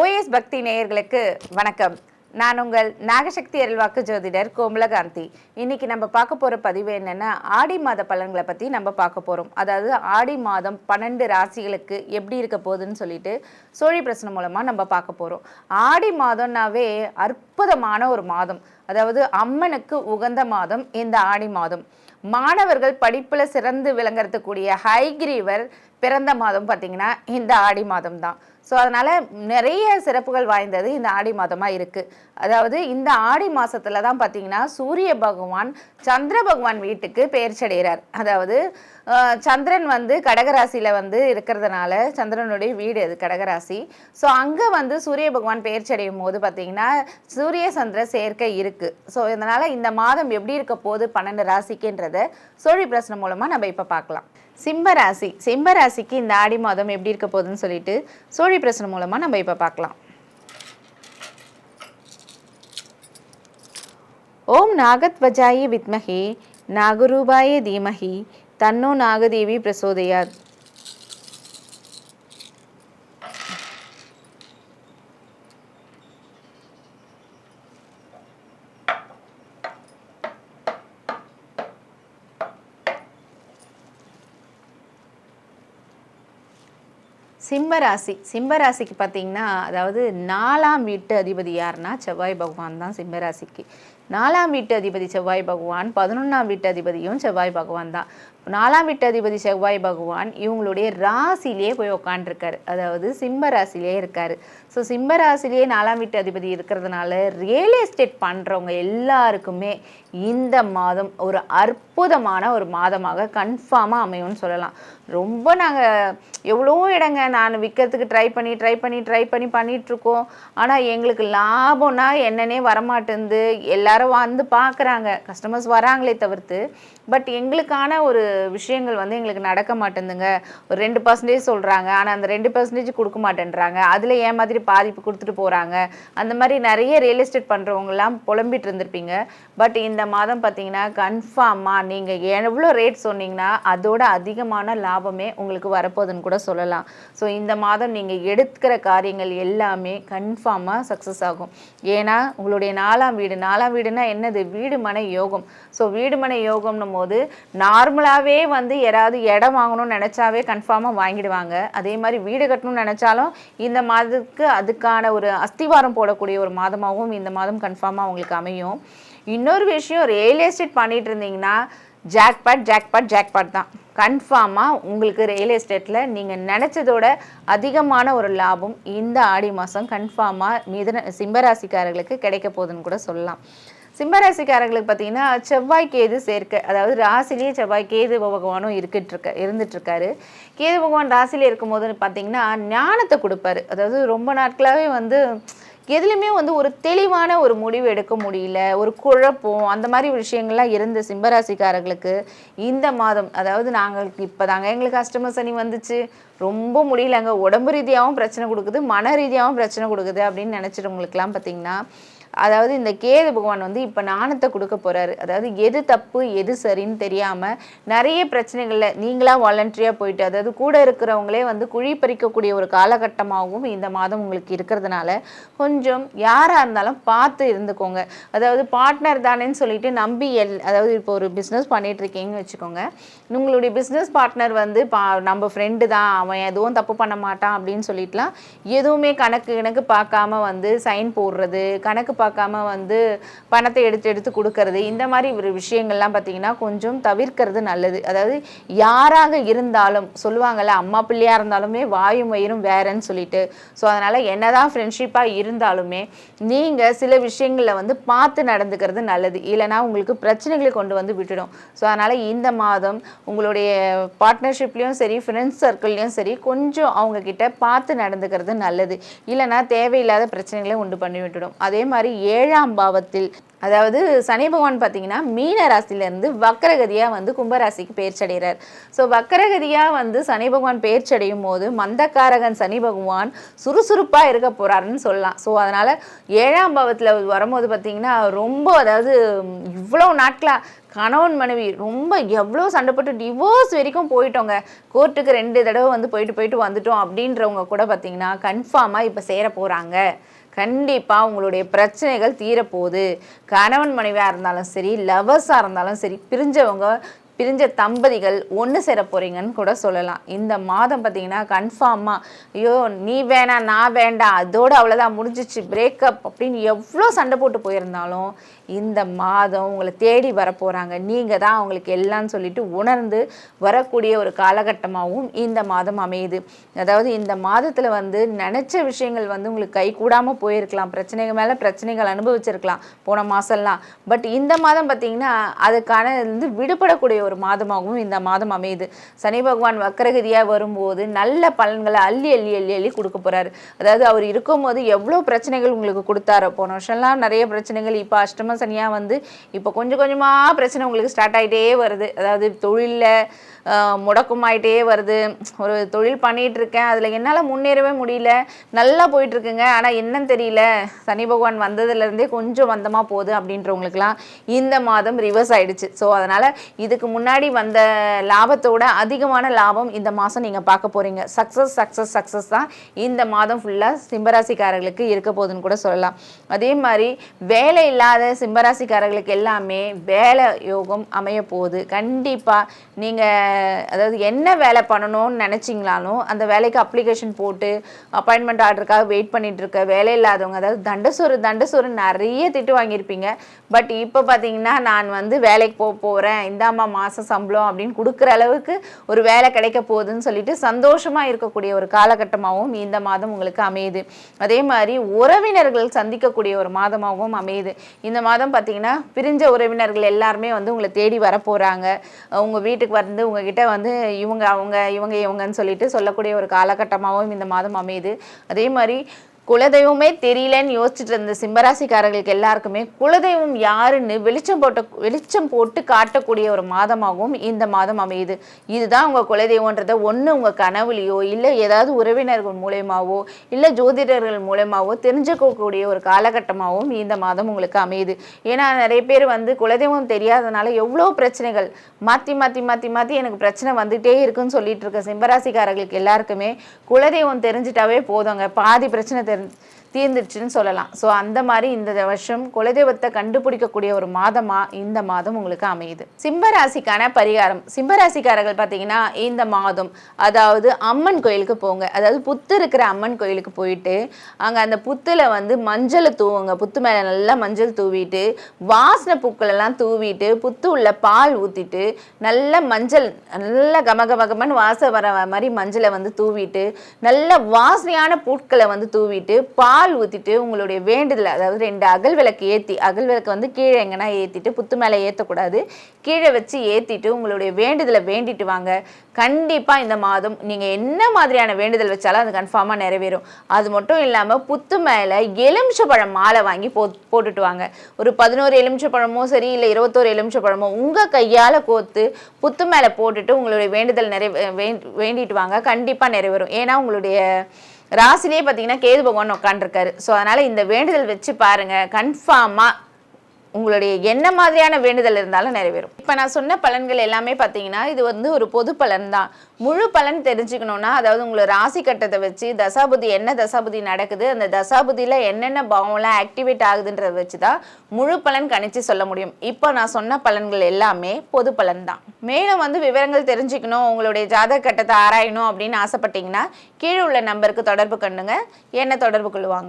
OS பக்தி நேயர்களுக்கு வணக்கம். நான் உங்கள் நாகசக்தி அருள்வாக்கு ஜோதிடர் கோமலகாந்தி. இன்னைக்கு நம்ம பார்க்க போகிற பதிவு என்னென்னா ஆடி மாத பலன்களை பற்றி நம்ம பார்க்க போகிறோம் அதாவது ஆடி மாதம் பன்னெண்டு ராசிகளுக்கு எப்படி இருக்க போகுதுன்னு சொல்லிட்டு சோழி பிரச்சனை மூலமாக நம்ம பார்க்க போகிறோம் ஆடி மாதம்னாவே அற்புதமான ஒரு மாதம். அதாவது அம்மனுக்கு உகந்த மாதம் இந்த ஆடி மாதம். மாணவர்கள் படிப்பில் சிறந்து விளங்கறதுக்கூடிய ஹைகிரீவர் பிறந்த மாதம் பார்த்தீங்கன்னா இந்த ஆடி மாதம் தான் ஸோ அதனால் நிறைய சிறப்புகள் வாய்ந்தது இந்த ஆடி மாதமாக இருக்குது அதாவது இந்த ஆடி மாசத்துல தான் பார்த்தீங்கன்னா சூரிய பகவான் சந்திர பகவான் வீட்டுக்கு பெயர்ச்சடைகிறார். அதாவது சந்திரன் வந்து கடகராசியில் வந்து இருக்கிறதுனால சந்திரனுடைய வீடு அது கடகராசி. ஸோ அங்கே வந்து சூரிய பகவான் பெயர்ச்சடையும் போது பார்த்தீங்கன்னா சூரிய சந்திர சேர்க்கை இருக்குது ஸோ இதனால் இந்த மாதம் எப்படி இருக்க போகுது பன்னெண்டு ராசிக்குன்றத சோழி பிரச்சனை மூலமாக நம்ம இப்போ பார்க்கலாம் சிம்ம ராசி. சிம்ம ராசிக்கு இந்த ஆடி மாதம் எப்படி இருக்க போகுதுன்னு சொல்லிட்டு சோழி பிரச்சனை மூலமாக நம்ம இப்போ பார்க்கலாம் ஓம் நாகத்வஜாய வித்மகே நாகரூபாய தீமகி தன்னோ நாகதேவி பிரசோதையார் சிம்மராசி. சிம்மராசிக்கு பார்த்தீங்கன்னா அதாவது நாலாம் வீட்டு அதிபதி யாருன்னா செவ்வாய் பகவான் தான் சிம்ம ராசிக்கு நாலாம் வீட்டு அதிபதி செவ்வாய் பகவான் பதினொன்றாம் வீட்டு அதிபதியும் செவ்வாய் பகவான் தான். நாலாம் வீட்டு அதிபதி செவ்வாய் பகவான் இவங்களுடைய ராசிலேயே போய் உக்காண்டிருக்காரு. அதாவது சிம்ம ராசிலேயே இருக்காரு. ஸோ சிம்ம ராசிலேயே நாலாம் வீட்டு அதிபதி இருக்கிறதுனால ரியல் எஸ்டேட் பண்ணுறவங்க எல்லாருக்குமே இந்த மாதம் ஒரு அற்புதமான ஒரு மாதமாக கன்ஃபார்மாக அமையும்னு சொல்லலாம். ரொம்ப நாங்கள் எவ்வளோ இடங்க நான் விற்கிறதுக்கு ட்ரை பண்ணி ட்ரை பண்ணி ட்ரை பண்ணி பண்ணிகிட்ருக்கோம் ஆனால் எங்களுக்கு லாபம்னா என்னன்னே வரமாட்டேங்குது எல்லாரும் வந்து பார்க்குறாங்க கஸ்டமர்ஸ் வராங்களே தவிர்த்து. பட் எங்களுக்கான ஒரு விஷயங்கள் வந்து எங்களுக்கு நடக்க மாட்டேங்குதுங்க ஒரு ரெண்டு பர்சன்டேஜ் சொல்கிறாங்க ஆனால் அந்த ரெண்டு பர்சன்டேஜ் கொடுக்க மாட்டேன்றாங்க. அதில் ஏன் மாதிரி பாதிப்பு கொடுத்துட்டு போகிறாங்க அந்த மாதிரி நிறைய ரியல் எஸ்டேட் பண்ணுறவங்கலாம் புலம்பிட்டு இருந்திருப்பீங்க. பட் இந்த மாதம் பார்த்தீங்கன்னா கன்ஃபார்மாக நீங்கள் எவ்வளோ ரேட் சொன்னீங்கன்னா அதோட அதிகமான லாபமே உங்களுக்கு வரப்போகுதுன்னு கூட சொல்லலாம். ஸோ இந்த மாதம் நீங்கள் எடுக்கிற காரியங்கள் எல்லாமே கன்ஃபார்மாக சக்ஸஸ் ஆகும். ஏன்னா உங்களுடைய நாலாம் வீடு நாலாம் வீடு வீடுனா என்னது? வீடு மனை யோகம். ஸோ வீடு மனை யோகம்னும் போது நார்மலாகவே வந்து யாராவது இடம் வாங்கணும்னு நினச்சாவே கன்ஃபார்மாக வாங்கிடுவாங்க. அதே மாதிரி வீடு கட்டணும்னு நினச்சாலும் இந்த மாதத்துக்கு அதுக்கான ஒரு அஸ்திவாரம் போடக்கூடிய ஒரு மாதமாகவும் இந்த மாதம் கன்ஃபார்மாக உங்களுக்கு அமையும். இன்னொரு விஷயம் ரியல் எஸ்டேட் பண்ணிட்டு இருந்தீங்கன்னா ஜாக்பாட் ஜாக்பாட் ஜாக்பாட் தான். கன்ஃபார்மாக உங்களுக்கு ரியல் எஸ்டேட்டில் நீங்கள் நினச்சதோட அதிகமான ஒரு லாபம் இந்த ஆடி மாதம் கன்ஃபார்மாக மிதன சிம்பராசிக்காரர்களுக்கு கிடைக்க போகுதுன்னு கூட சொல்லலாம். சிம்மராசிக்காரர்களுக்கு பார்த்தீங்கன்னா செவ்வாய் கேது சேர்க்கை அதாவது ராசிலேயே செவ்வாய் கேது பகவானும் இருக்கிட்டு இருக்க இருந்துட்டு இருக்காரு கேது பகவான் ராசியில இருக்கும்போது பார்த்தீங்கன்னா ஞானத்தை கொடுப்பாரு. அதாவது ரொம்ப நாட்களாகவே வந்து எதுலையுமே வந்து ஒரு தெளிவான ஒரு முடிவு எடுக்க முடியல ஒரு குழப்பம் அந்த மாதிரி விஷயங்கள்லாம் இருந்த சிம்பராசிக்காரர்களுக்கு இந்த மாதம் அதாவது நாங்கள் இப்போ தாங்க எங்களுக்கு கஸ்டமர் சனி வந்துச்சு ரொம்ப முடியலங்க. உடம்பு ரீதியாகவும் பிரச்சனை கொடுக்குது மன ரீதியாகவும் பிரச்சனை கொடுக்குது அப்படின்னு நினச்சிட்டவங்களுக்குலாம் பார்த்தீங்கன்னா அதாவது இந்த கேது பகவான் வந்து இப்போ நாணத்தை கொடுக்க போகிறாரு அதாவது எது தப்பு எது சரின்னு தெரியாமல் நிறைய பிரச்சனைகளில் நீங்களாக வாலண்டரியாக போயிட்டு அதாவது கூட இருக்கிறவங்களே வந்து குழி பறிக்கக்கூடிய ஒரு காலகட்டமாகவும் இந்த மாதம் உங்களுக்கு இருக்கிறதுனால கொஞ்சம் யாராக இருந்தாலும் பார்த்து இருந்துக்கோங்க. அதாவது பார்ட்னர் தானேன்னு சொல்லிட்டு நம்பி எல் அதாவது இப்போ ஒரு பிஸ்னஸ் பண்ணிகிட்ருக்கீங்கன்னு வச்சுக்கோங்க. உங்களுடைய பிஸ்னஸ் பார்ட்னர் வந்து பா நம்ம ஃப்ரெண்டு தான் அவன் எதுவும் தப்பு பண்ண மாட்டான் அப்படின்னு சொல்லிட்டுலாம் எதுவுமே கணக்கு கணக்கு பார்க்காம வந்து சைன் போடுறது கணக்கு பார்க்காம வந்து பணத்தை எடுத்து எடுத்து கொடுக்கறது இந்த மாதிரி ஒரு விஷயங்கள்லாம் பார்த்தீங்கன்னா கொஞ்சம் தவிர்க்கிறது நல்லது. அதாவது யாராக இருந்தாலும் சொல்லுவாங்கல்ல அம்மா பிள்ளையாக இருந்தாலுமே வாயும் வயிறும் வேறன்னு சொல்லிட்டு. ஸோ அதனால் என்னதான் ஃப்ரெண்ட்ஷிப்பாக இருந்தாலுமே நீங்கள் சில விஷயங்களில் வந்து பார்த்து நடந்துக்கிறது நல்லது. இல்லைன்னா உங்களுக்கு பிரச்சனைகளை கொண்டு வந்து விட்டுடும். ஸோ அதனால் இந்த மாதம் உங்களுடைய பார்ட்னர்ஷிப்லேயும் சரி ஃப்ரெண்ட்ஸ் சர்க்கிள்லேயும் சரி கொஞ்சம் அவங்கக்கிட்ட பார்த்து நடந்துக்கிறது நல்லது. இல்லைன்னா தேவையில்லாத பிரச்சனைகளை உண்டு பண்ணி விட்டுடும். அதே மாதிரி மாதிரி ஏழாம் பாவத்தில் அதாவது சனி பகவான் பார்த்தீங்கன்னா மீன ராசியிலேருந்து வக்கரகதியாக வந்து கும்பராசிக்கு பேர்ச்சடைகிறார் ஸோ வக்கரகதியாக வந்து சனி பகவான் பேர்ச்சடையும் போது மந்தக்காரகன் சனி பகவான் சுறுசுறுப்பாக இருக்க போகிறாருன்னு சொல்லலாம். ஸோ அதனால் ஏழாம் பாவத்தில் வரும்போது பார்த்தீங்கன்னா ரொம்ப அதாவது இவ்வளோ நாட்களாக கணவன் மனைவி ரொம்ப எவ்வளோ சண்டைப்பட்டு டிவோர்ஸ் வரைக்கும் போயிட்டோங்க. கோர்ட்டுக்கு ரெண்டு தடவை வந்து போயிட்டு போயிட்டு வந்துட்டோம் அப்படின்றவங்க கூட பார்த்தீங்கன்னா கன்ஃபார்மாக இப்போ சேர போகிறாங்க கண்டிப்பாக உங்களுடைய பிரச்சனைகள் தீரப்போகுது. கணவன் மனைவியாக இருந்தாலும் சரி லவர்ஸாக இருந்தாலும் சரி பிரிஞ்சவங்க பிரிஞ்ச தம்பதிகள் ஒன்று சேர போகிறீங்கன்னு கூட சொல்லலாம். இந்த மாதம் பார்த்தீங்கன்னா கன்ஃபார்மாக ஐயோ நீ வேணாம் நான் வேண்டாம் அதோடு அவ்வளோதான் முடிஞ்சிச்சு பிரேக்கப் அப்படின்னு எவ்வளோ சண்டை போட்டு போயிருந்தாலும் இந்த மாதம் உங்களை தேடி வரப்போகிறாங்க நீங்கள் தான் அவங்களுக்கு எல்லாம்னு சொல்லிட்டு உணர்ந்து வரக்கூடிய ஒரு காலகட்டமாகவும் இந்த மாதம் அமையுது. அதாவது இந்த மாதத்தில் வந்து நினச்ச விஷயங்கள் வந்து உங்களுக்கு கை கூடாமல் போயிருக்கலாம். பிரச்சனைகள் மேலே பிரச்சனைகள் அனுபவிச்சிருக்கலாம் போன மாதம்லாம் பட் இந்த மாதம் பார்த்திங்கன்னா அதுக்கான வந்து விடுபடக்கூடிய ஒரு மாதமாகவும் இந்த மாதம் அமையுது. சனி பகவான் வக்கரகதியாக வரும்போது நல்ல பலன்களை அள்ளி அள்ளி அள்ளி அள்ளி கொடுக்க போகிறாரு அதாவது அவர் இருக்கும்போது எவ்வளோ பிரச்சனைகள் உங்களுக்கு கொடுத்தாரோ போன வருஷம்லாம் நிறைய பிரச்சனைகள். இப்போ அஷ்டம சனியாக வந்து இப்போ கொஞ்சம் கொஞ்சமாக பிரச்சனை உங்களுக்கு ஸ்டார்ட் ஆகிட்டே வருது. அதாவது தொழிலில் முடக்கமாயிட்டே வருது. ஒரு தொழில் பண்ணிகிட்டு இருக்கேன் அதில் என்னால் முன்னேறவே முடியல. நல்லா போயிட்டுருக்குங்க. ஆனால் என்னன்னு தெரியல. சனி பகவான் வந்ததுலேருந்தே கொஞ்சம் வந்தமாக போகுது அப்படின்றவங்களுக்குலாம் இந்த மாதம் ரிவர்ஸ் ஆயிடுச்சு. ஸோ அதனால் இதுக்கு முன்னாடி வந்த லாபத்தோட அதிகமான லாபம் இந்த மாதம் நீங்கள் பார்க்க போகிறீங்க சக்ஸஸ் சக்ஸஸ் சக்ஸஸ் தான் இந்த மாதம் ஃபுல்லாக சிம்பராசிக்காரர்களுக்கு இருக்க போகுதுன்னு கூட சொல்லலாம். அதே மாதிரி வேலை இல்லாத சிம்பராசிக்காரர்களுக்கு எல்லாமே வேலை யோகம் அமைய போகுது. கண்டிப்பாக நீங்கள் அதாவது என்ன வேலை பண்ணணும்னு நினச்சிங்களாலும் அந்த வேலைக்கு அப்ளிகேஷன் போட்டு அப்பாயின்மெண்ட் ஆர்டருக்காக வெயிட் பண்ணிட்டு இருக்க வேலை இல்லாதவங்க அதாவது தண்டசோறு தண்டசோறு நிறைய திட்டு வாங்கியிருப்பீங்க. பட் இப்போ பார்த்தீங்கன்னா நான் வந்து வேலைக்கு போக போகிறேன் இந்தாம்மா மாதம் சம்பளம் அப்படின்னு கொடுக்குற அளவுக்கு ஒரு வேலை கிடைக்க போகுதுன்னு சொல்லிட்டு சந்தோஷமாக இருக்கக்கூடிய ஒரு காலகட்டமாகவும் இந்த மாதம் உங்களுக்கு அமையுது. அதே மாதிரி உறவினர்கள் சந்திக்கக்கூடிய ஒரு மாதமாகவும் அமையுது. இந்த மாதம் பார்த்தீங்கன்னா பிரிஞ்ச உறவினர்கள் எல்லாருமே வந்து உங்களை தேடி வர போகிறாங்க உங்கள் வீட்டுக்கு வந்து உங்கள் உங்ககிட்ட வந்து இவங்க அவங்க இவங்க இவங்கன்னு சொல்லிட்டு சொல்லக்கூடிய ஒரு காலகட்டமாகவும் இந்த மாதம் அமையுது. அதே மாதிரி குலதெய்வமே தெரியலன்னு யோசிச்சுட்டு இருந்த சிம்மராசிக்காரர்களுக்கு எல்லாருக்குமே குலதெய்வம் யாருன்னு வெளிச்சம் போட்ட வெளிச்சம் போட்டு காட்டக்கூடிய ஒரு மாதமாகவும் இந்த மாதம் அமையுது. இதுதான் உங்கள் குலதெய்வன்றத ஒன்று உங்கள் கனவுலையோ இல்லை ஏதாவது உறவினர்கள் மூலயமாவோ இல்லை ஜோதிடர்கள் மூலயமாவோ தெரிஞ்சுக்கக்கூடிய ஒரு காலகட்டமாகவும் இந்த மாதம் உங்களுக்கு அமையுது. ஏன்னா நிறைய பேர் வந்து குலதெய்வம் தெரியாதனால எவ்வளோ பிரச்சனைகள் மாற்றி மாற்றி மாற்றி மாற்றி எனக்கு பிரச்சனை வந்துகிட்டே இருக்குன்னு சொல்லிட்டு இருக்க சிம்மராசிக்காரர்களுக்கு எல்லாருக்குமே குலதெய்வம் தெரிஞ்சிட்டாவே போதுங்க. பாதி பிரச்சனை and தீர்ந்துடுச்சுன்னு சொல்லலாம். ஸோ அந்த மாதிரி இந்த வருஷம் குலதெய்வத்தை கண்டுபிடிக்கக்கூடிய ஒரு மாதமாக இந்த மாதம் உங்களுக்கு அமையுது. சிம்பராசிக்கான பரிகாரம். சிம்பராசிக்காரர்கள் பார்த்தீங்கன்னா இந்த மாதம் அதாவது அம்மன் கோயிலுக்கு போங்க. அதாவது புத்து இருக்கிற அம்மன் கோயிலுக்கு போயிட்டு அங்கே அந்த புத்தில் வந்து மஞ்சளை தூவுங்க. புத்து மேலே நல்லா மஞ்சள் தூவிட்டு வாசனை பூக்களெல்லாம் தூவிட்டு புத்து உள்ள பால் ஊற்றிட்டு நல்ல மஞ்சள் நல்ல கம கம கமன்னு வாசம் வர மாதிரி மஞ்சளை வந்து தூவிட்டு நல்ல வாசனையான பூட்களை வந்து தூவிட்டு பால் பால் ஊற்றிட்டு உங்களுடைய வேண்டுதல் அதாவது ரெண்டு அகல் விளக்கு ஏற்றி அகல் விளக்கு வந்து கீழே எங்கன்னா ஏற்றிட்டு புத்து மேலே ஏற்றக்கூடாது கீழே வச்சு ஏற்றிட்டு உங்களுடைய வேண்டுதலை வேண்டிட்டு வாங்க. கண்டிப்பாக இந்த மாதம் நீங்கள் என்ன மாதிரியான வேண்டுதல் வச்சாலும் அது கன்ஃபார்மாக நிறைவேறும். அது மட்டும் இல்லாமல் புத்து மேலே எலுமிச்சப்பழம் மாலை வாங்கி போ போட்டுட்டு வாங்க. ஒரு பதினோரு எலுமிச்சப்பழமோ சரி இல்லை இருபத்தோரு எலுமிச்சப்பழமோ உங்கள் கையால் கோத்து புத்து மேலே போட்டுட்டு உங்களுடைய வேண்டுதல் நிறைவே வேண்டிட்டு வாங்க. கண்டிப்பாக நிறைவேறும். ஏன்னா உங்களுடைய ராசிலே பார்த்தீங்கன்னா கேது பகவான் உட்காந்துருக்காரு ஸோ அதனால் இந்த வேண்டுதல் வச்சு பாருங்கள் கன்ஃபார்மாக உங்களுடைய என்ன மாதிரியான வேண்டுதல் இருந்தாலும் நிறைவேறும். இப்போ நான் சொன்ன பலன்கள் எல்லாமே பார்த்தீங்கன்னா இது வந்து ஒரு பொது பலன் தான் முழு பலன் தெரிஞ்சுக்கணுன்னா அதாவது உங்களை ராசி கட்டத்தை வச்சு தசாபுதி என்ன தசாபுதி நடக்குது அந்த தசாபுதியில் என்னென்ன பாவம்லாம் ஆக்டிவேட் ஆகுதுன்றத வச்சு தான் முழு பலன் கணிச்சு சொல்ல முடியும். இப்போ நான் சொன்ன பலன்கள் எல்லாமே பொது பலன் தான் மேலும் வந்து விவரங்கள் தெரிஞ்சுக்கணும் உங்களுடைய ஜாதக கட்டத்தை ஆராயணும் அப்படின்னு ஆசைப்பட்டீங்கன்னா கீழே உள்ள நம்பருக்கு தொடர்பு கண்டுங்க. என்ன தொடர்பு கொள்ளுவாங்க?